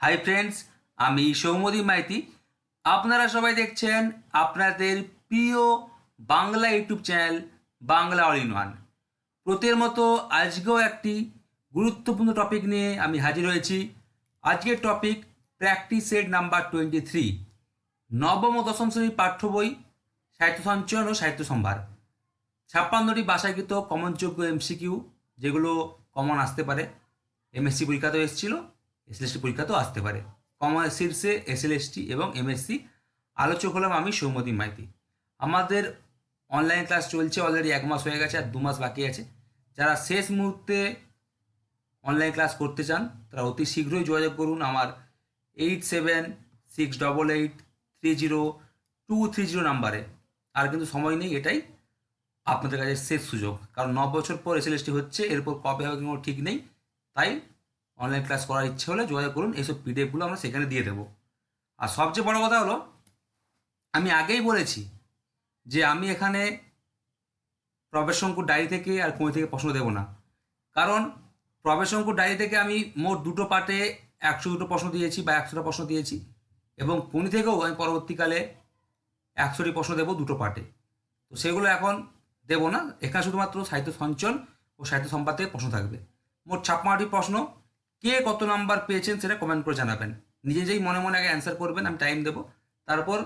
Hi friends আমি সৌমদী মাইতি। আপনারা সবাই দেখছেন আপনাদের প্রিয় Bangla YouTube channel Bangla all in one. প্রতির মতো আজকেও একটি গুরুত্বপূর্ণ টপিক নিয়ে আমি হাজির হয়েছি। আজকের topic practice set number twenty three নবম ও দশম শ্রেণির পাঠ্য বই, সাহিত্য সঞ্চয়ন ও সাহিত্য সম্ভার। ছাপ্পান্নটি ভাষাগীত কমনযোগ্য এমসিকিউ যেগুলো কমন আসতে পারে। এমএসসি পরীক্ষাতেও এসেছিল। এসএলএসটি পরীক্ষাতেও আসতে পারে। কমন শীর্ষে এসএলএসটি এবং এমএসসি। আলোচক হলাম আমি সৌমদী মাইতি। আমাদের অনলাইন ক্লাস চলছে অলরেডি এক মাস হয়ে গেছে আর দু মাস বাকি আছে। যারা শেষ মুহূর্তে অনলাইন ক্লাস করতে চান, তারা অতি শীঘ্রই যোগাযোগ করুন আমার eight seven six double eight three zero two three zero নাম্বারে আর কিন্তু সময় নেই, এটাই আপনাদের কাছে শেষ সুযোগ। কারণ ন বছর পর এসএলএসটি হচ্ছে, এরপর কবে হবে কোনো ঠিক নেই। তাই অনলাইন ক্লাস করার ইচ্ছে হলে যোগাযোগ করুন, এইসব পিডিএফগুলো আমরা সেখানে দিয়ে দেবো। আর সবচেয়ে বড় কথা হলো, আমি আগেই বলেছি যে আমি এখানে প্রবেশ শঙ্কুর ডায়েরি থেকে আর কই থেকে প্রশ্ন দেবো না। কারণ প্রবেশ শঙ্কুর ডায়েরি থেকে আমি মোট দুটো পার্টে একশো দুটো প্রশ্ন দিয়েছি বা একশোটা প্রশ্ন দিয়েছি এবং কোনি থেকেও আমি পরবর্তীকালে একশোটি প্রশ্ন দেবো দুটো পার্টে। তো সেগুলো এখন দেবো না। এখানে শুধুমাত্র সাহিত্য সঞ্চল ও সাহিত্য সম্পাদে প্রশ্ন থাকবে। মোট ছাপ্পান্নটি প্রশ্ন কে কত নাম্বার পেয়েছেন সেটা কমেন্ট করে জানাবেন। নিজে যেই মনে মনে আগে অ্যান্সার করবেন, আমি টাইম দেবো। তারপর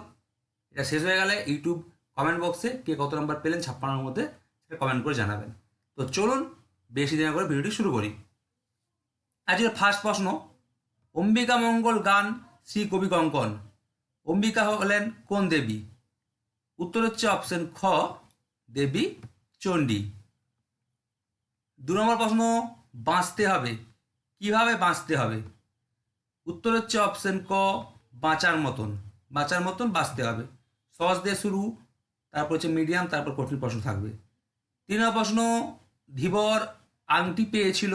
এটা শেষ হয়ে গেলে ইউটিউব কমেন্ট বক্সে কে কত নাম্বার পেলেন ছাপ্পান্নর মধ্যে সেটা কমেন্ট করে জানাবেন। তো চলুন, বেশি দিন করে ভিডিওটি শুরু করি। আজকের ফার্স্ট প্রশ্ন, অম্বিকা মঙ্গল গান শ্রী কবি কঙ্কন। অম্বিকা হলেন কোন দেবী? উত্তর হচ্ছে অপশন খ, দেবী চণ্ডী। দু নম্বর প্রশ্ন, বাঁচতে হবে। কীভাবে বাঁচতে হবে? উত্তর হচ্ছে অপশন ক, বাঁচার মতন। বাঁচার মতন বাঁচতে হবে। সহজ দিয়ে শুরু, তারপর হচ্ছে মিডিয়াম তারপর কঠিন প্রশ্ন থাকবে। তিন প্রশ্ন, ধীবর আংটি পেয়েছিল।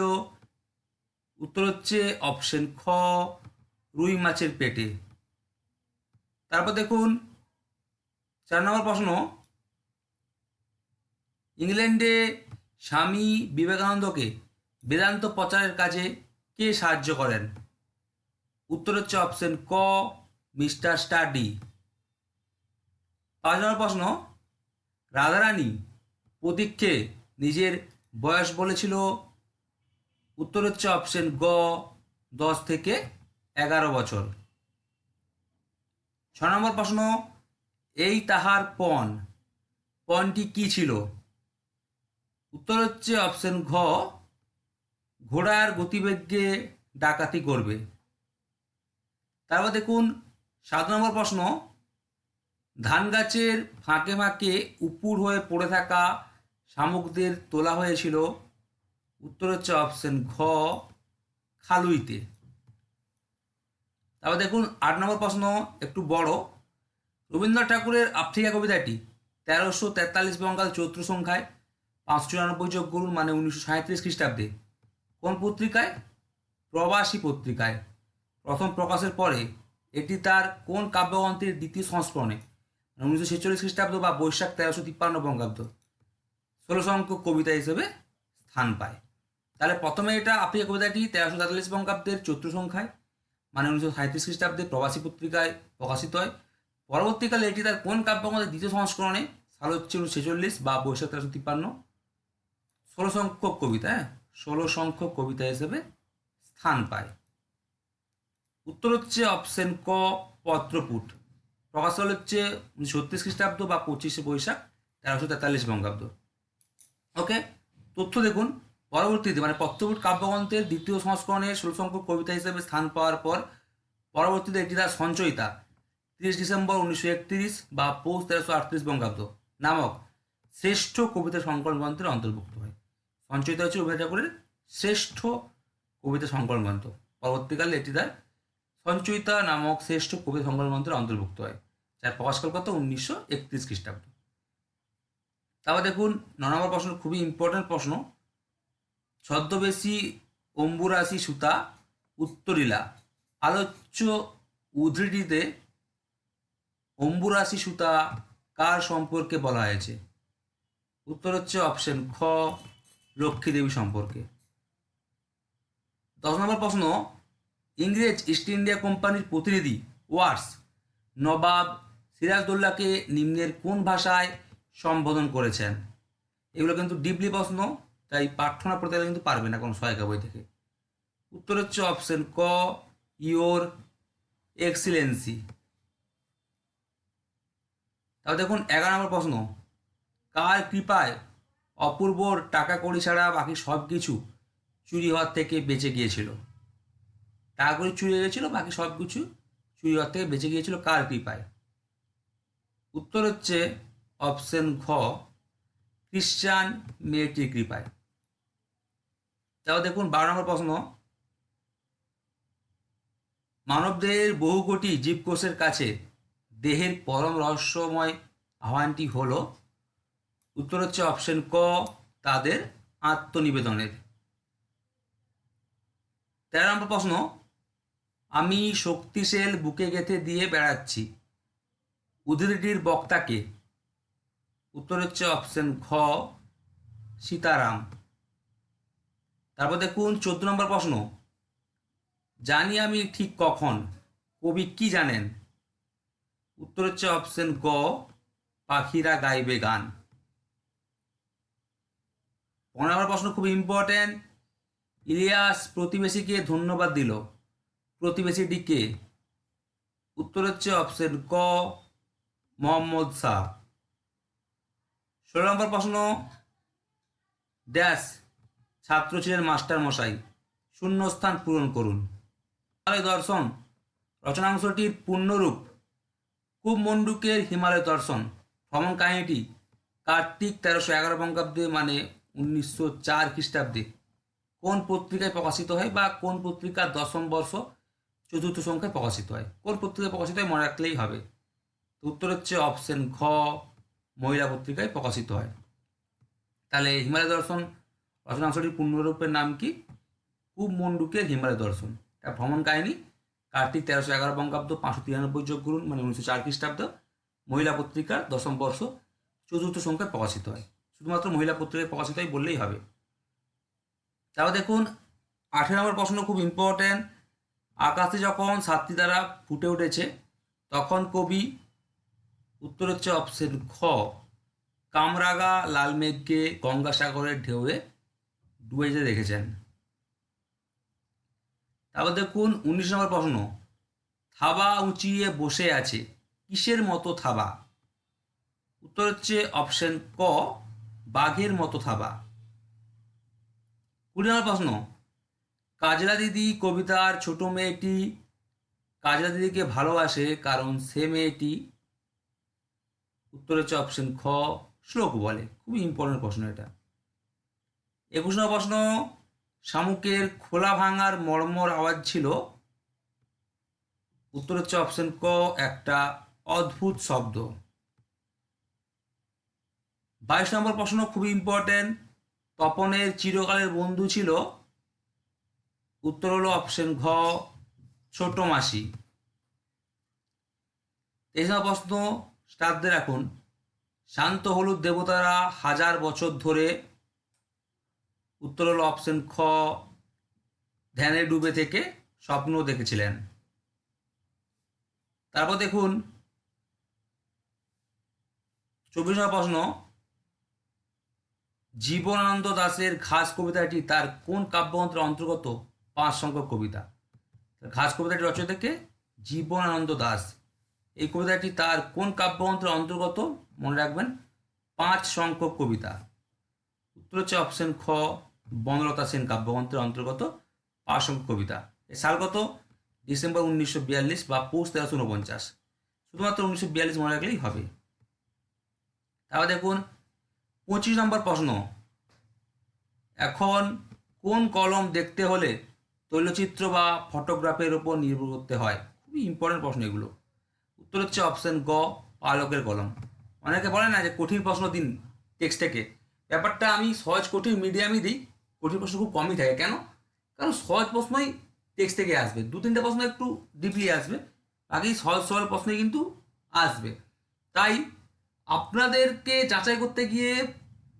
উত্তর হচ্ছে অপশন খ, রুই মাছের পেটে। তারপর দেখুন, চার নম্বর প্রশ্ন। ইংল্যান্ডে স্বামী বিবেকানন্দকে বেদান্ত প্রচারের কাজে কে সাহায্য করেন? উত্তর হচ্ছে অপশন ক মিস্টার স্টাডি পাঁচ নম্বর প্রশ্ন, রাধারানী প্রতীককে নিজের বয়স বলেছিল? উত্তর হচ্ছে অপশন গ, দশ থেকে এগারো বছর। ছ নম্বর প্রশ্ন, এই তাহার পণ, পণটি কি ছিল? উত্তর হচ্ছে অপশন ঘ ঘোড়ার গতিবেগে ডাকাতি করবে। তারপর দেখুন সাত নম্বর প্রশ্ন, ধান গাছের ফাঁকে ফাঁকে উপুর হয়ে পড়ে থাকা শামুকদের তোলা হয়েছিল। উত্তর হচ্ছে অপশন ঘ, খালুইতে। তারপর দেখুন, আট নম্বর প্রশ্ন, একটু বড়। রবীন্দ্রনাথ ঠাকুরের আফ্রিকা কবিতাটি, তেরোশো তেতাল্লিশ বঙ্গাল চৈত্র সংখ্যায় পাঁচশো চুরানব্বই যোগ করুন মানে উনিশশো সাঁত্রিশ খ্রিস্টাব্দে। কোন পত্রিকায়? প্রবাসী পত্রিকায়। প্রথম প্রকাশের পরে এটি তার কোন কাব্যগ্রন্থের দ্বিতীয় সংস্করণে? উনিশশো ছেচল্লিশ খ্রিস্টাব্দ বা বৈশাখ তেরোশো তিপ্পান্ন বঙ্গাব্দ। ষোলো সংখ্যক কবিতা হিসেবে স্থান পায়। তাহলে প্রথমে এটা আফ্রিকা কবিতাটি তেরোশো তেতাল্লিশ বঙ্গাব্দের চৈত্র সংখ্যায় মানে উনিশশো সাঁত্রিশ খ্রিস্টাব্দে প্রবাসী পত্রিকায় প্রকাশিত হয়। পরবর্তীকালে এটি তার কোন কাব্যগ্রন্থের দ্বিতীয় সংস্করণে? সাল হচ্ছে উনিশশো ছেচল্লিশ বা বৈশাখ তেরোশো তিপ্পান্ন। ষোলো সংখ্যক কবিতা হ্যাঁ? ষোলো সংখ্যক কবিতা হিসেবে স্থান পায়। উত্তর হচ্ছে অপশন ক, পত্রপুট। প্রকাশ হল হচ্ছে উনিশশো ছত্রিশ খ্রিস্টাব্দ বা পঁচিশে বৈশাখ, তেরোশো তেতাল্লিশ বঙ্গাব্দ। ওকে? তথ্য দেখুন। পরবর্তীতে মানে পত্রপুট কাব্যগ্রন্থের দ্বিতীয় সংস্করণে ষোলো সংখ্যক কবিতা হিসেবে স্থান পাওয়ার পর, পরবর্তীতে এটি তার সঞ্চয়িতা, তিরিশ ডিসেম্বর উনিশশো একত্রিশ বা পৌষ তেরোশো আটত্রিশ বঙ্গাব্দ। নামক শ্রেষ্ঠ কবিতা সংকলন গ্রন্থের অন্তর্ভুক্ত হয়। সঞ্চয়িত হচ্ছে উভয় ঠাকুরের শ্রেষ্ঠ কবিতা সংকলন গ্রন্থ। পরবর্তীকালে এটি তার সঞ্চয়িতা নামক শ্রেষ্ঠ কবিতা সংকলন গ্রন্থের অন্তর্ভুক্ত হয়, যার প্রকাশকাল কত উনিশশো একত্রিশ খ্রিস্টাব্দ। তারপর দেখুন, ন নম্বর প্রশ্ন, খুবই ইম্পর্টেন্ট প্রশ্ন। ছদ্মবেশী অম্বুরাশি সুতা উত্তরীলা। আলোচ্য উদ্ধৃতিতে অম্বুরাশি সুতা কার সম্পর্কে বলা হয়েছে? উত্তর হচ্ছে অপশন খ। লক্ষ্মী দেবী সম্পর্কে। দশ নম্বর প্রশ্ন, ইংরেজ ইস্ট ইন্ডিয়া কোম্পানির প্রতিনিধি ওয়ার্স নবাব সিরাজদৌল্লাকে নিম্নের কোন ভাষায় সম্বোধন করেছেন? এগুলো কিন্তু ডিপলি প্রশ্ন, তাই প্রার্থনা পড়তে গেলে কিন্তু পারবে না কোনো সহায়িকা বই থেকে। উত্তর হচ্ছে অপশন ক ইওর এক্সিলেন্সি তাহলে দেখুন, এগারো নম্বর প্রশ্ন, কার কৃপায় অপূর্বর টাকা কড়ি ছাড়া বাকি সব কিছু চুরি হওয়ার থেকে বেঁচে গিয়েছিল। টাকা কড়ি চুরি হয়ে গেছিল, বাকি সব কিছু চুরি হওয়ার থেকে বেঁচে গিয়েছিল কার কৃপায়? উত্তর হচ্ছে অপশন ঘ খ্রিস্টান মেয়েটির কৃপায়। তাও দেখুন, বারো নম্বর প্রশ্ন। মানবদেহের বহু কোটি জীবকোষের কাছে দেহের পরম রহস্যময় আহ্বানটি হল উত্তর হচ্ছে অপশন ক, তাদের আত্মনিবেদনের। তেরো নম্বর প্রশ্ন, আমি শক্তিশীল বুকে গেঁথে দিয়ে বেড়াচ্ছি উদ্ধৃতিটির বক্তাকে। উত্তর হচ্ছে অপশন ঘ সীতারাম। তারপর দেখুন চোদ্দ নম্বর প্রশ্ন, জানি আমি ঠিক কখন, কবি কি জানেন? উত্তর হচ্ছে অপশন গ, পাখিরা গাইবে গান। পনেরো প্রশ্ন খুব ইম্পর্ট্যান্ট ইলিয়াস প্রতিবেশীকে ধন্যবাদ দিল। প্রতিবেশীটিকে উত্তর হচ্ছে অপশন ক, মোহাম্মদ শাহ ষোলো নম্বর প্রশ্ন। ড্যাশ, ছাত্র ছিলেন মাস্টার মশাই। শূন্যস্থান পূরণ করুন। হিমালয় দর্শন। রচনাংশটির পূর্ণরূপ। খুব মন্ডুকের হিমালয় দর্শন। ভ্রমণ কাহিনীটি কার্তিক তেরোশো এগারো বঙ্গাব্দে মানে উনিশশো চার খ্রিস্টাব্দে কোন পত্রিকায় প্রকাশিত হয় বা কোন পত্রিকার দশম বর্ষ চতুর্থ সংখ্যায় প্রকাশিত হয়? কোন পত্রিকায় প্রকাশিত হয় মনে রাখলেই হবে। তো উত্তর হচ্ছে অপশন ঘ, মহিলা পত্রিকায় প্রকাশিত হয়। তাহলে হিমালয় দর্শন রচনাংশটির পূর্ণরূপের নাম কি? খুব মন্ডুকের হিমালয় দর্শন। এটা ভ্রমণ কাহিনী। কার্তিক তেরোশো এগারো বঙ্গাব্দ, পাঁচশো তিরানব্বই যোগ করুন মানে উনিশশো চার খ্রিস্টাব্দ। মহিলা পত্রিকার দশম বর্ষ চতুর্থ সংখ্যায় প্রকাশিত হয়। শুধুমাত্র মহিলা পত্রিকায় প্রকাশিত বললেই হবে। তাও দেখুন, আঠেরো নম্বর প্রশ্ন খুব ইম্পর্ট্যান্ট আকাশে যখন সাতটি দ্বারা ফুটে উঠেছে, তখন কবি উত্তর হচ্ছে অপশন খ। কামরাগা লাল মেঘকে গঙ্গাসাগরের ঢেউয়ে ডুবে যেতে দেখেছেন। তারপর দেখুন, উনিশ নম্বর প্রশ্ন, থাবা উঁচিয়ে বসে আছে, কিসের মতো থাবা? উত্তর হচ্ছে অপশন ক বাঘের মতো থাবা। কুড়ি নম্বর প্রশ্ন, কাজলা দিদি কবিতার ছোট মেয়েটি কাজলা দিদিকে ভালোবাসে কারণ সে মেয়েটি উত্তর হচ্ছে অপশন খ, শ্লোক বলে। খুবই ইম্পর্টেন্ট প্রশ্ন এটা। একুশ নম্বর প্রশ্ন, শামুকের খোলা ভাঙার মর্মর আওয়াজ ছিল। উত্তর হচ্ছে অপশন ক, একটা অদ্ভুত শব্দ। বাইশ নম্বর প্রশ্ন খুবই ইম্পর্টেন্ট তপনের চিরকালের বন্ধু ছিল। উত্তর হলো অপশন ঘ ছোট মাসি। তেইশ নম্বর প্রশ্ন স্টারদের রাখুন। শান্ত হলুদ দেবতারা হাজার বছর ধরে। উত্তর হলো অপশন খ ধ্যানে ডুবে থেকে স্বপ্ন দেখেছিলেন। তারপর দেখুন, চব্বিশ নম্বর প্রশ্ন জীবনানন্দ দাসের ঘাস কবিতাটি তার কোন কাব্যগ্রন্থের অন্তর্গত? পাঁচ সংখ্যক কবিতা ঘাস কবিতাটি রচয়িতাকে জীবনানন্দ দাস। এই কবিতাটি তার কোন কাব্যগ্রন্থের অন্তর্গত? মনে রাখবেন পাঁচ সংখ্যক কবিতা। উত্তর হচ্ছে অপশন খ, বনলতা সেন কাব্যগ্রন্থের অন্তর্গত পাঁচ সংখ্যক কবিতা। এর সাল কত ডিসেম্বর উনিশশো বিয়াল্লিশ বা পৌষ তেরোশো উনপঞ্চাশ। শুধুমাত্র উনিশশো বিয়াল্লিশ মনে রাখলেই হবে। তারপর দেখুন পঁচিশ নম্বর প্রশ্ন। এখন কোন কলম দেখতে হলে তৈলচিত্র বা ফটোগ্রাফের উপর নির্ভর করতে হয়? খুবই ইম্পর্টেন্ট প্রশ্ন এগুলো। উত্তর হচ্ছে অপশন গ, পালকের কলম। অনেকে বলে না যে কঠিন প্রশ্ন দিন টেক্সট থেকে। ব্যাপারটা আমি সহজ, কঠিন মিডিয়ামই দিই। কঠিন প্রশ্ন খুব কমই থাকে। কেন? কারণ সহজ প্রশ্নই টেক্সট থেকে আসবে। দু, তিনটে প্রশ্ন একটু ডিপলি আসবে। বাকি সহজ, সরল প্রশ্নই কিন্তু আসবে। তাই আপনাদেরকে যাচাই করতে গিয়ে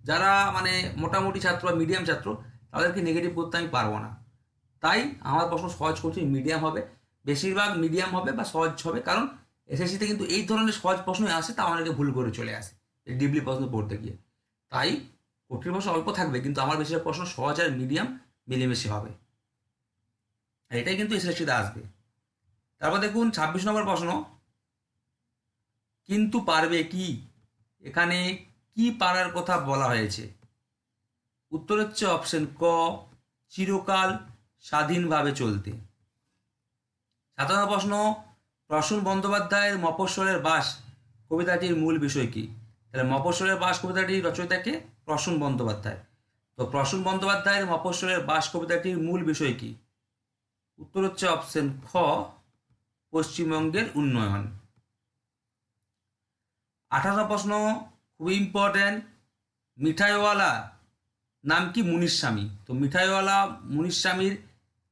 যারা মানে মোটামুটি ছাত্র বা মিডিয়াম ছাত্র, তাদেরকে নেগেটিভ করতে আমি পারব না। তাই আমার প্রশ্ন সহজ কঠিন মিডিয়াম হবে, বেশিরভাগ মিডিয়াম হবে বা সহজ হবে, কারণ এসএসসিতে কিন্তু এই ধরনের সহজ প্রশ্নই আসে তা অনেকে ভুল করে চলে আসে ডিপলি প্রশ্ন পড়তে গিয়ে। তাই কঠিন প্রশ্ন অল্প থাকবে, কিন্তু আমার বেশিরভাগ প্রশ্ন সহজ আর মিডিয়াম মিলেমিশে হবে। এটাই কিন্তু এসএসসিতে আসবে। তারপর দেখুন, ছাব্বিশ নম্বর প্রশ্ন, কিন্তু পারবে কি? এখানে কি পারার কথা বলা হয়েছে? উত্তর হচ্ছে অপশন ক, চিরকাল স্বাধীনভাবে চলতে। সাত প্রশ্ন, প্রসূন বন্দ্যোপাধ্যায়ের মফস্বরের বাস কবিতাটির মূল বিষয় কি? তাহলে মফস্বরের বাস কবিতাটির রচয়িতাকে প্রসূন বন্দ্যোপাধ্যায়। তো প্রসূন বন্দ্যোপাধ্যায়ের মফস্বলের বাস কবিতাটির মূল বিষয় কি? উত্তর হচ্ছে অপশন খ, পশ্চিমবঙ্গের উন্নয়ন। আঠারো প্রশ্ন, খুবই ইম্পর্ট্যান্ট মিঠাইওয়ালা নাম কি মুনির স্বামী? তো মিঠাইওয়ালা, মুনির স্বামীর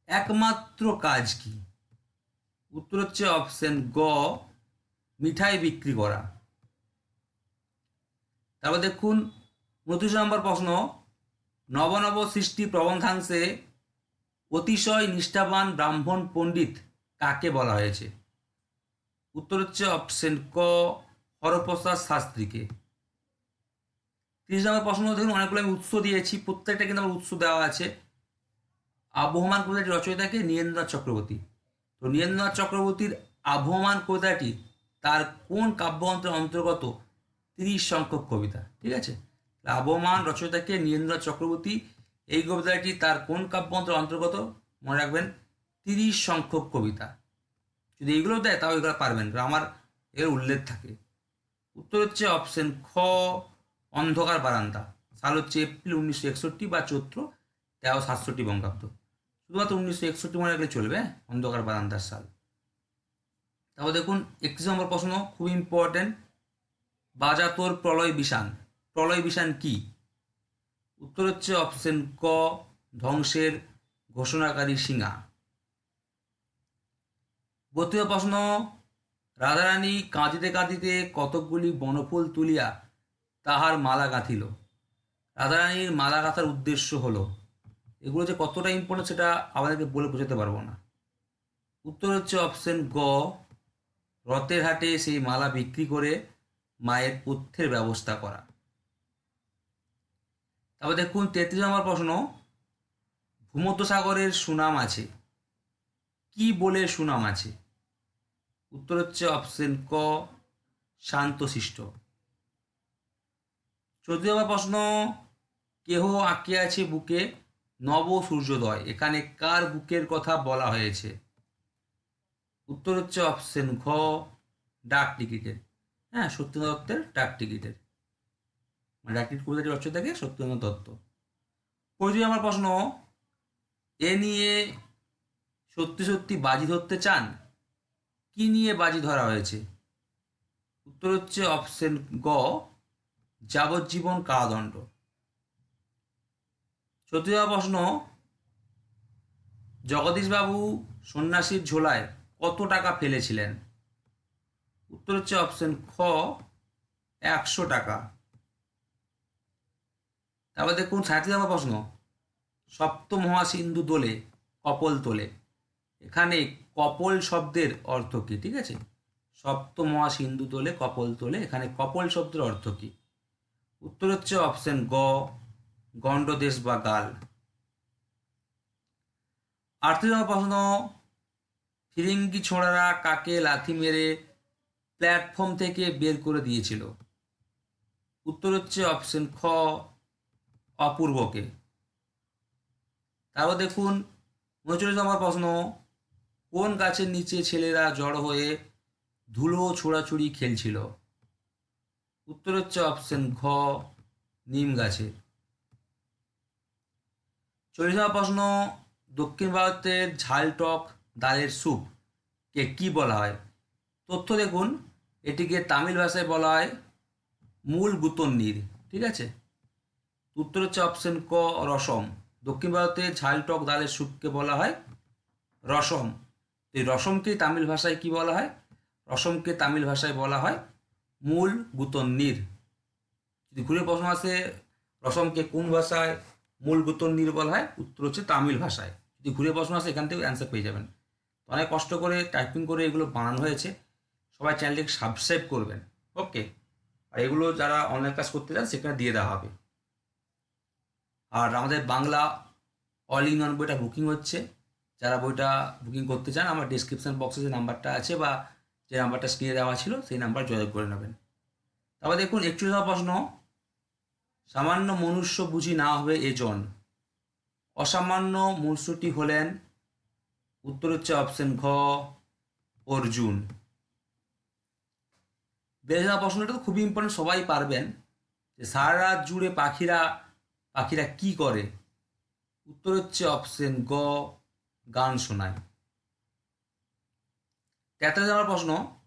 একমাত্র কাজ কি? উত্তর হচ্ছে অপশন গ, মিঠাই বিক্রি করা। তারপর দেখুন, উনত্রিশ নম্বর প্রশ্ন, নবনব সৃষ্টি প্রবন্ধাংশে অতিশয় নিষ্ঠাবান ব্রাহ্মণ পণ্ডিত কাকে বলা হয়েছে? উত্তর হচ্ছে অপশন ক হরপ্রসাদ শাস্ত্রীকে। তিরিশ নম্বর প্রশ্ন দেখুন, অনেকগুলো আমি উৎস দিয়েছি, প্রত্যেকটা কিন্তু আমার উৎস দেওয়া আছে। আবহমান কবিতাটি রচয়িতাকে? নীরেন্দ্রনাথ চক্রবর্তী। তো নীরেন্দ্রনাথ চক্রবর্তীর আবহমান কবিতাটি তার কোন কাব্যগ্রন্থের অন্তর্গত? তিরিশ সংখ্যক কবিতা, ঠিক আছে? আবহমান রচয়িতাকে নীরেন্দ্রনাথ চক্রবর্তী, এই কবিতাটি তার কোন কাব্যগ্রন্থের অন্তর্গত? মনে রাখবেন, তিরিশ সংখ্যক কবিতা। যদি এইগুলো দেয়, তাও এগুলো পারবেন আমার এর উল্লেখ থাকে। উত্তর হচ্ছে অপশন খ, অন্ধকার বারান্দা। সাল হচ্ছে এপ্রিল উনিশশো একষট্টি বা চৈত্র তেরো সাতষট্টি বঙ্গাব্দ। শুধুমাত্র উনিশশো একষট্টি মনে রাখলে চলবে হ্যাঁ? অন্ধকার বারান্দার সাল। তারপর দেখুন, একত্রিশ নম্বর প্রশ্ন, খুব ইম্পর্টেন্ট বাজা তোর প্রলয় বিষান। প্রলয় বিষান কি? উত্তর হচ্ছে অপশন ক, ধ্বংসের ঘোষণাকারী সিঙা বতীয় প্রশ্ন রাধারানী কাঁদিতে কাঁদিতে কতকগুলি বনফুল তুলিয়া তাহার মালা গাঁথিল। রাধারানীর মালা গাঁথার উদ্দেশ্য হলো, এগুলো যে কতটা ইম্পর্টেন্ট সেটা আমাদেরকে বলে বোঝাতে পারব না। উত্তর হচ্ছে অপশন গ, রথের হাটে সেই মালা বিক্রি করে মায়ের পথ্যের ব্যবস্থা করা। তারপর দেখুন তেত্রিশ নম্বর প্রশ্ন, ভূমধ্যসাগরের সুনাম আছে। কি বলে সুনাম আছে? উত্তর হচ্ছে অপশন ক শান্তশিষ্ট চৌদ্দ নম্বর প্রশ্ন, কেহ আঁকে আছে বুকে? নব সূর্যোদয়। এখানে কার বুকের কথা বলা হয়েছে? উত্তর হচ্ছে অপশন ঘ, ডাক টিকিটের। হ্যাঁ সত্যেন্দ্র দত্তের ডাক টিকিটের। মানে ডাক টিকিট কবিতাটি থাকে সত্যেন্দ্র দত্ত। পঁচিশ আমার প্রশ্ন, এ নিয়ে সত্যি সত্যি বাজি ধরতে চান? কি নিয়ে বাজি ধরা হয়েছে? উত্তর হচ্ছে অপশন গ, যাবজ্জীবন কারাদণ্ড। চতুর্থ প্রশ্ন, জগদীশবাবু সন্ন্যাসীর ঝোলায় কত টাকা ফেলেছিলেন? উত্তর হচ্ছে অপশন খ, একশো টাকা। তারপর দেখুন সাঁত্রিশ নম্বর প্রশ্ন সপ্ত মহাসিন্ধু দোলে, কপল তোলে। এখানে কপল শব্দের অর্থ কি, ঠিক আছে? সপ্ত মহাসিন্ধু তোলে, কপল তোলে, এখানে কপল শব্দের অর্থ কি? উত্তর হচ্ছে অপশন গ, গণ্ডদেশ বা গাল। আটত্রিশ নম্বর প্রশ্ন, ফিরিঙ্গি ছোড়ারা কাকে লাথি মেরে প্ল্যাটফর্ম থেকে বের করে দিয়েছিল? উত্তর হচ্ছে অপশন খ, অপূর্বকে। তারপর দেখুন, উনচল্লিশ নম্বর প্রশ্ন কোন গাছের নিচে ছেলেরা জড়ো হয়ে ধুলো ছোড়াছুড়ি খেলছিল? উত্তর হচ্ছে অপশন ঘ, নিম গাছের চল্লিশ প্রশ্ন, দক্ষিণ ভারতের ঝালটক ডালের স্যুপ কে কি বলা হয়? তথ্য দেখুন, এটিকে তামিল ভাষায় বলা হয় মূল গুতন্নির ঠিক আছে? উত্তর হচ্ছে অপশন ক, রসম। দক্ষিণ ভারতের ঝালটক ডালের স্যুপকে বলা হয় রসম। এই রসমকে তামিল ভাষায় কি বলা হয়? রসমকে তামিল ভাষায় বলা হয় মূল গুতন্নির যদি ঘুরে প্রশ্ন আসে, রসমকে কোন ভাষায় মূল গুতন্নির বলা হয়? উত্তর হচ্ছে তামিল ভাষায়। যদি ঘুরে প্রশ্ন আসে, এখান থেকে অ্যান্সার পেয়ে যাবেন। অনেক কষ্ট করে টাইপিং করে এগুলো বানানো হয়েছে। সবাই চ্যানেলটিকে সাবস্ক্রাইব করবেন। ওকে আর এগুলো যারা অনলাইন ক্লাস করতে চান, সেখানে দিয়ে দেওয়া হবে। আর আমাদের বাংলা অল ইন ওয়ান বইটা বুকিং হচ্ছে। যারা বইটা বুকিং করতে চান, আমার ডিসক্রিপশন বক্সে যে নাম্বারটা আছে বা যে নাম্বারটা স্ক্রিনে দেওয়া ছিল, সেই নাম্বার যোগাযোগ করে নেবেন। তারপর দেখুন, একটু প্রশ্ন। সামান্য মনুষ্য বুঝি না হবে এজন। অসামান্য মনুষ্যটি হলেন উত্তর হচ্ছে অপশন ঘ, অর্জুন। বেশ প্রশ্নটা তো খুবই ইম্পর্টেন্ট সবাই পারবেন। যে সারা রাত জুড়ে পাখিরা পাখিরা কি করে? উত্তর হচ্ছে অপশন গ গান শোনায়। তেতাল্লিশ নম্বর প্রশ্ন,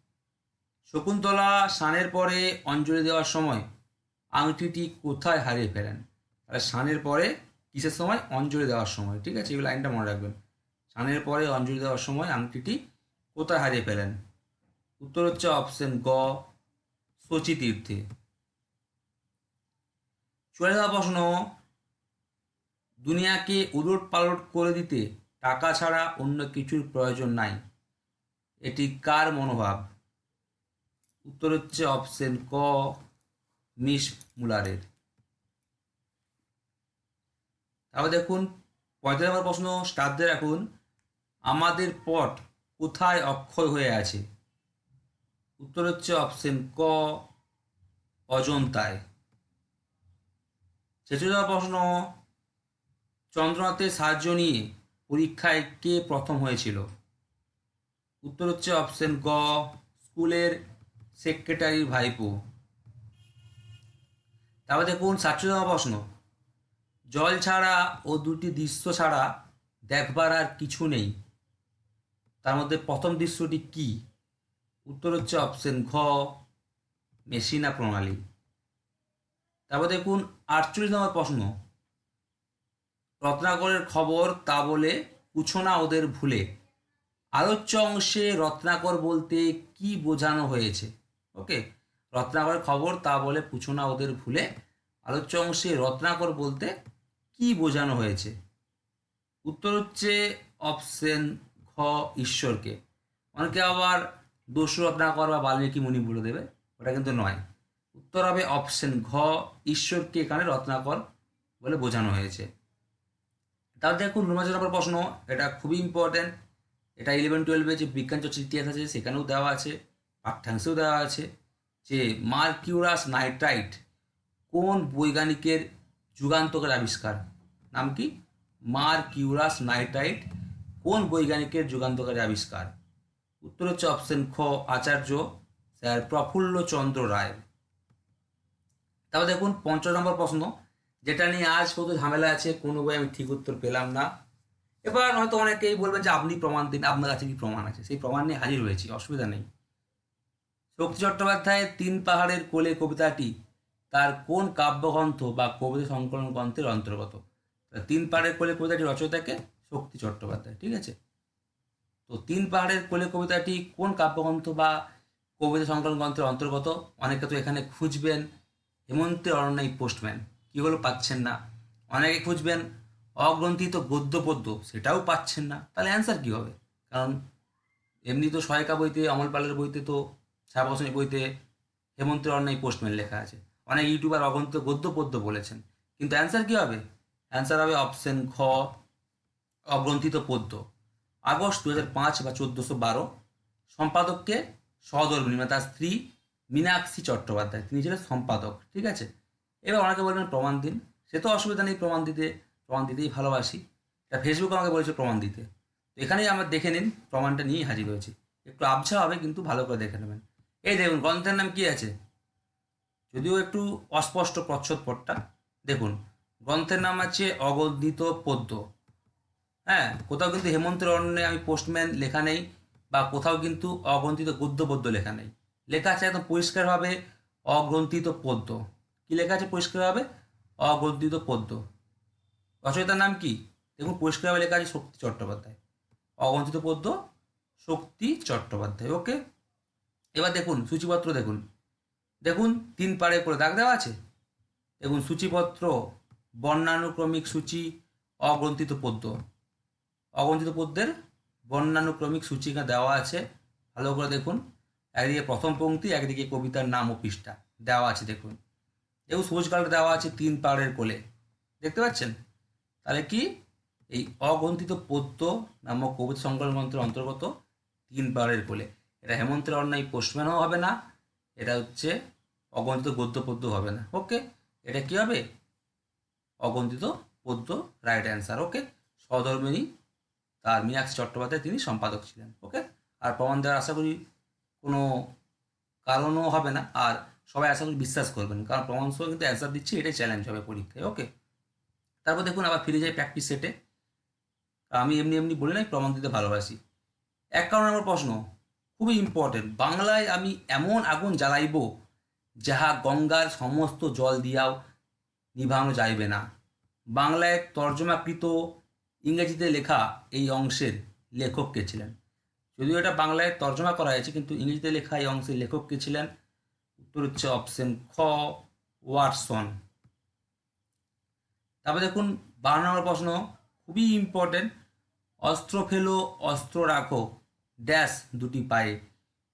শকুন্তলা স্নানের পরে অঞ্জলি দেওয়ার সময় আংটিটি কোথায় হারিয়ে ফেলেন? তাহলে স্নানের পরে কিসের সময়? অঞ্জলি দেওয়ার সময়, ঠিক আছে? এই লাইনটা মনে রাখবেন। স্নানের পরে অঞ্জলি দেওয়ার সময় আংটিটি কোথায় হারিয়ে ফেলেন? উত্তর হচ্ছে অপশন গ, শচী তীর্থে। চলে যাওয়া প্রশ্ন, দুনিয়াকে উলট পালট করে দিতে টাকা ছাড়া অন্য কিছুর প্রয়োজন নাই। এটি কার মনোভাব? উত্তর হচ্ছে অপশন ক মিস মুলারের। তারপর দেখুন, পঁয়তাল্লিশ নম্বর প্রশ্ন স্টার এখন, আমাদের পট কোথায় অক্ষয় হয়ে আছে? উত্তর হচ্ছে অপশন ক, অজন্তায়। ছেচল্লিশ প্রশ্ন, চন্দ্রনাথের সাহায্য নিয়ে পরীক্ষায় কে প্রথম হয়েছিল? উত্তর হচ্ছে অপশন গ, স্কুলের সেক্রেটারির ভাইপো। তারপর দেখুন সাতচল্লিশ প্রশ্ন। জল ছাড়া ও দুটি দৃশ্য ছাড়া দেখবার আর কিছু নেই। তার মধ্যে প্রথম দৃশ্যটি কি? উত্তর হচ্ছে অপশন ঘ, মেশিনা প্রণালী। তারপর দেখুন আটচল্লিশ নম্বর প্রশ্ন। রত্নাকরের খবর তা বলে পুছো না ওদের ভুলে। আলোচ্য অংশে রত্নাকর বলতে কি বোঝানো হয়েছে? ওকে, রত্নাকরের খবর তা বলে পুছো না ওদের ভুলে। আলোচ্য অংশে রত্নাকর বলতে কি বোঝানো হয়েছে? উত্তর হচ্ছে অপশন ঘ ঈশ্বরকে। অনেকে আবার দস্যু রত্নাকর বা বাল্মীকি মুনি বলে দেবে, ওটা কিন্তু নয়। উত্তর হবে অপশন ঘ ঈশ্বরকে এখানে রত্নাকর বলে বোঝানো হয়েছে। তার দেখুন উনপঞ্চাশ নম্বর প্রশ্ন, এটা খুবই ইম্পর্ট্যান্ট এটা ইলেভেন টুয়েলভে যে বিজ্ঞান চর্চা ইতিহাস আছে, সেখানেও দেওয়া আছে, পাঠ্যাংশেও দেওয়া আছে যে মার্কিউরাস নাইট্রাইট কোন বৈজ্ঞানিকের যুগান্তকের আবিষ্কার? নাম কি? মার্কিউরাস নাইট্রাইট কোন বৈজ্ঞানিকের যুগান্তকের আবিষ্কার? উত্তর হচ্ছে অপশন খ, আচার্য স্যার প্রফুল্লচন্দ্র রায়। তারপর দেখুন পঞ্চাশ নম্বর প্রশ্ন যেটা নিয়ে আজ কত ঝামেলা আছে, কোনো বই আমি ঠিক উত্তর পেলাম না। এবার হয়তো অনেকেই বলবেন যে, আপনি প্রমাণ দিন, আপনার কাছে কি প্রমাণ আছে? সেই প্রমাণ নিয়ে হাজির হয়েছি, অসুবিধা নেই। শক্তি চট্টোপাধ্যায়ের তিন পাহাড়ের কোলে কবিতাটি তার কোন কাব্যগ্রন্থ বা কবিতা সংকলন গ্রন্থের অন্তর্গত? তিন পাহাড়ের কোলে কবিতাটি রচয়িতাকে শক্তি চট্টোপাধ্যায়, ঠিক আছে? তো তিন পাহাড়ের কোলে কবিতাটি কোন কাব্যগ্রন্থ বা কবিতা সংকলন গ্রন্থের অন্তর্গত? অনেকে তো এখানে খুঁজবেন, হেমন্তের অরণ্যাই পোস্টম্যান। কী হলো পাচ্ছেন না? অনেকে খুঁজবেন, অগ্রন্থিত গদ্য পদ্য, সেটাও পাচ্ছেন না। তাহলে অ্যান্সার কী হবে? কারণ এমনি তো সহায়িকা বইতে, অমল পালের বইতে তো ছায়াবসনের বইতে হেমন্তের অন্যায় পোস্টম্যান লেখা আছে। অনেক ইউটিউবার অগ্রন্থিত গদ্য পদ্য বলেছেন। কিন্তু অ্যান্সার কী হবে? অ্যান্সার হবে অপশন খ, অগ্রন্থিত পদ্য। আগস্ট দু পাঁচ বা চোদ্দোশো বারো, সম্পাদককে সহধর্মিনী মানে তার স্ত্রী মীনাক্ষী চট্টোপাধ্যায়। তিনি ছিলেন সম্পাদক, ঠিক আছে? এবার অনেকে বলবেন প্রমাণ দিন। সে তো অসুবিধা নেই প্রমাণ দিতে, প্রমাণ দিতেই ভালোবাসি। তা ফেসবুক আমাকে বলেছে প্রমাণ দিতে। তো এখানেই আমার দেখে নিন, প্রমাণটা নিয়েই হাজির হয়েছি। একটু আবছা হবে, কিন্তু ভালো করে দেখে নেবেন। এই দেখুন, গ্রন্থের নাম কি আছে? যদিও একটু অস্পষ্ট প্রচ্ছদ পটটা দেখুন, গ্রন্থের নাম আছে অগণিত পদ্য হ্যাঁ কোথাও কিন্তু হেমন্তের অরণ্যে আমি পোস্টম্যান লেখা নেই, বা কোথাও কিন্তু অগ্রন্থিত গদ্য পদ্য লেখা নেই। লেখা আছে একদম পরিষ্কারভাবে অগ্রন্থিত পদ্য কি লেখা আছে পরিষ্কারভাবে? অগ্রন্থিত পদ্য রচয়িতার নাম কি? দেখুন, পরিষ্কারভাবে লেখা আছে শক্তি চট্টোপাধ্যায়। অগ্রন্থিত পদ্য শক্তি চট্টোপাধ্যায়। ওকে? এবার দেখুন, সূচিপত্র দেখুন। দেখুন, তিন পাড়ে করে দাগ দেওয়া আছে? দেখুন, সূচিপত্র, বর্ণানুক্রমিক সূচি অগ্রন্থিত পদ্য অগন্তিত পদ্যের বর্ণানুক্রমিক সূচিকা দেওয়া আছে। ভালো করে দেখুন। একদিকে প্রথম পঙ্ক্তি, একদিকে কবিতার নাম ও পৃষ্ঠা। দেওয়া আছে, দেখুন। এবং সবুজ কালার দেওয়া আছে তিন পাহাড়ের কোলে। দেখতে পাচ্ছেন? তাহলে কি? এই অগন্তিত পদ্য নামক কবিতা সংকলন গ্রন্থের অন্তর্গত তিন পাহাড়ের কোলে। এটা হেমন্তের অন্যায় পোস্টম্যানও হবে না, এটা হচ্ছে অগন্তিত গদ্য পদ্য হবে না। ওকে? এটা কি হবে? অগন্তিত পদ্য রাইট অ্যান্সার ওকে? সহধর্মিনী তার মীনাক্ষী চট্টোপাধ্যায় তিনি সম্পাদক ছিলেন, ওকে? আর প্রমাণ দেওয়ার আশা করি কোনো কারণও হবে না। আর সবাই আশা করি বিশ্বাস করবেন, কারণ প্রমাণ সহ কিন্তু অ্যান্সার দিচ্ছি, এটাই চ্যালেঞ্জ হবে পরীক্ষায় ওকে তারপর দেখুন আবার ফিরে যাই প্র্যাকটিস সেটে আমি এমনি এমনি বলি নাই, প্রমাণ দিতে ভালোবাসি। এক কারণ আমার প্রশ্ন, খুবই ইম্পর্টেন্ট বাংলায় আমি এমন আগুন জ্বালাইব যাহা গঙ্গার সমস্ত জল দিয়াও নিভানো যাইবে না। বাংলায় তর্জমাকৃত ইংরেজিতে লেখা এই অংশের লেখক কে ছিলেন? যদিও এটা বাংলায় তর্জমা করা হয়েছে, কিন্তু ইংরেজিতে লেখা এই অংশের লেখক কে ছিলেন? উত্তর হচ্ছে অপশন খ ওয়াটসন তারপরে দেখুন, বারো নম্বর প্রশ্ন, খুবই ইম্পর্টেন্ট অস্ত্র ফেলো, অস্ত্র রাখো ড্যাশ দুটি পায়ে,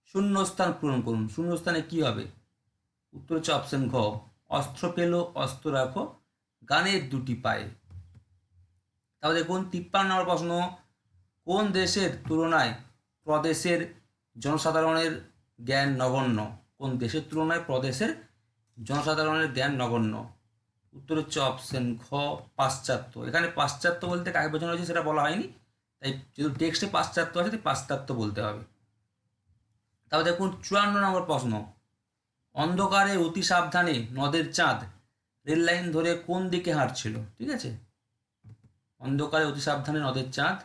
শূন্যস্থান পূরণ করুন। শূন্যস্থানে কি হবে? উত্তর হচ্ছে অপশন ঘ অস্ত্র পেল অস্ত্র রাখো গানের দুটি পায়ে। তাহলে দেখুন, তিপ্পান্ন নম্বর প্রশ্ন, কোন দেশের তুলনায় প্রদেশের জনসাধারণের জ্ঞান নগণ্য? কোন দেশের তুলনায় প্রদেশের জনসাধারণের জ্ঞান নগণ্য? উত্তর হচ্ছে অপশন খ, পাশ্চাত্য। এখানে পাশ্চাত্য বলতে কাকে বোঝানো হয়েছে সেটা বলা হয়নি। তাই যেহেতু টেক্সটে পাশ্চাত্য আছে, তাই পাশ্চাত্য বলতে হবে। তারপর দেখুন, চুয়ান্ন নম্বর প্রশ্ন। অন্ধকারে অতি সাবধানে নদের চাঁদ রেল লাইন ধরে কোন দিকে হাঁটছিল? ঠিক আছে? অন্ধকারে অতি সাবধানে নদের চাঁদ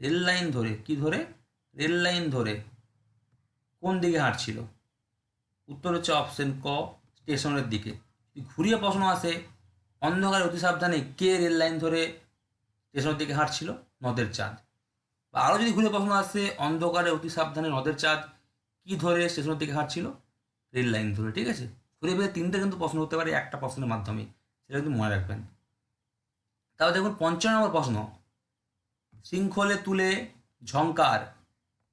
রেল লাইন ধরে, কি ধরে? রেল লাইন ধরে কোন দিকে হাঁটছিল? উত্তর হচ্ছে অপশন ক, স্টেশনের দিকে। ঘুরিয়ে প্রশ্ন আসে, অন্ধকারে অতি সাবধানে কে রেল লাইন ধরে স্টেশনের দিকে হাঁটছিল? নদের চাঁদ। বা আরও যদি ঘুরে প্রশ্ন আসে, অন্ধকারে অতি সাবধানে নদের চাঁদ কি ধরে স্টেশনের দিকে হাঁটছিল? রেল লাইন ধরে, ঠিক আছে? ঘুরে ফিরে তিনটে কিন্তু প্রশ্ন হতে পারে, একটা প্রশ্নের মাধ্যমে। সেটা কিন্তু মনে রাখবেন। তারপর দেখুন, পঞ্চান্ন নম্বর প্রশ্ন। শৃঙ্খলে তুলে ঝঙ্কার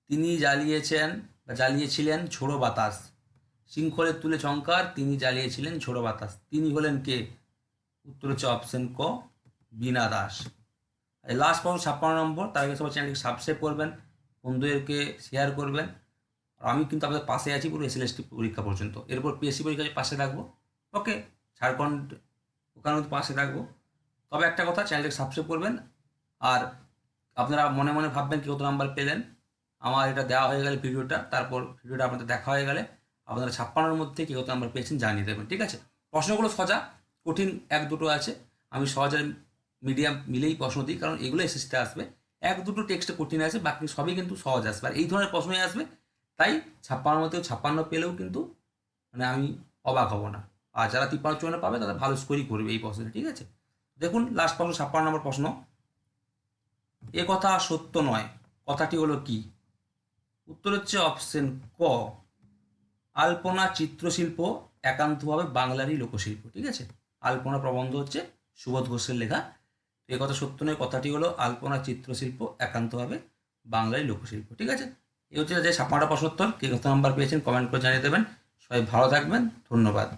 তিনি জ্বালিয়েছেন বা জ্বালিয়েছিলেন ঝোড়ো বাতাস। শৃঙ্খলে তুলে চঙ্কার তিনি জ্বালিয়েছিলেন ঝোড়ো বাতাস। তিনি হলেন কে? উত্তর হচ্ছে অপশন ক বিনা দাস। লাস্ট প্রশ্ন ছাপ্পান্ন নম্বর, তার আগে সবাই চ্যানেলকে সাবস্ক্রাইব করবেন, বন্ধুদেরকে শেয়ার করবেন। আর আমি কিন্তু আপনাদের পাশে আছি পুরো এসএলএসটি পরীক্ষা পর্যন্ত। এরপর পিএসসি পরীক্ষা পাশে থাকব। ওকে, ঝাড়খণ্ড ওখানে কিন্তু পাশে থাকব। তবে একটা কথা চ্যানেলটাকে সাবস্ক্রাইব করবেন। আর আপনারা মনে মনে ভাববেন কি কত নাম্বার পেলেন। আমার এটা দেওয়া হয়ে গেলে ভিডিওটা তারপর ভিডিওটা আপনাদের দেখা হয়ে গেলে আপনারা ছাপ্পান্নর মধ্যে কি কত নাম্বার পেয়েছেন জানিয়ে দেবেন, ঠিক আছে? প্রশ্নগুলো সজা, কঠিন, এক দুটো আছে। আমি সহজে মিডিয়াম মিলেই প্রশ্ন দিই, কারণ এগুলো এসএসতে আসবে। এক দুটো টেক্সটে কঠিন আছে, বাকি সবই কিন্তু সহজ আসবে আর এই ধরনের প্রশ্নই আসবে, তাই ছাপ্পান্ন মধ্যেও ছাপ্পান্ন পেলেও কিন্তু মানে আমি অবাক হব না। আর যারা তিপ্পান্ন চুয়ান্ন পাবে তারা ভালো স্কোরই করবে এই প্রশ্নে ঠিক আছে? দেখুন লাস্ট প্রশ্ন, ছাপ্পান্ন নম্বর প্রশ্ন। এ কথা সত্য নয়, কথাটি হলো কি? উত্তর হচ্ছে অপশন ক। আলপনা চিত্রশিল্প একান্তভাবে বাংলারই লোকশিল্প, ঠিক আছে? আলপনা প্রবন্ধ হচ্ছে সুবোধ ঘোষের লেখা। এ কথা সত্য নয়, কথাটি হলো আলপনা চিত্রশিল্প একান্তভাবে বাংলারই লোকশিল্প, ঠিক আছে? এই হচ্ছে যে ছাপ্পান্নটা পঁচাত্তর কে কত নাম্বার পেয়েছেন কমেন্ট করে জানিয়ে দেবেন। সবাই ভালো থাকবেন। ধন্যবাদ।